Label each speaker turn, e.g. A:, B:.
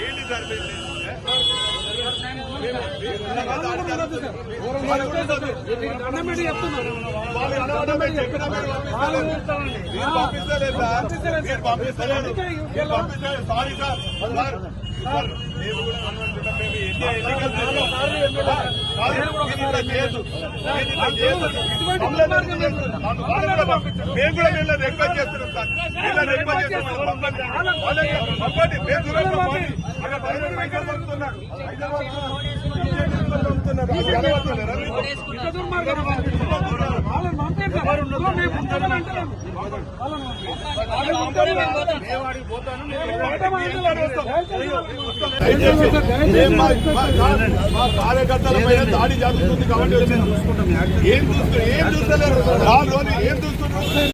A: ఏంటి సార్ పంపిస్తలేదు
B: దండం
A: సార్. మీరు సారీ సార్. మేము కూడా వాళ్ళని రిక్వెస్ట్ చేస్తున్నాం సార్. వీళ్ళని రిక్వెస్ట్ చేస్తున్నాం. పంపండి. వాళ్ళని పంపండి. మేము దూరంగా పోండి. అక్కడ బయట మైకల్ పంపుతున్నాడు హైదరాబాద్ పంపుతున్నాడు మా- కార్యకర్తల పైన దాడి జరుగుతుంది కాబట్టి ఏం చూస్తూ ఏం చూస్తలేరు రాళ్ళు అని ఏం చూస్తున్నారు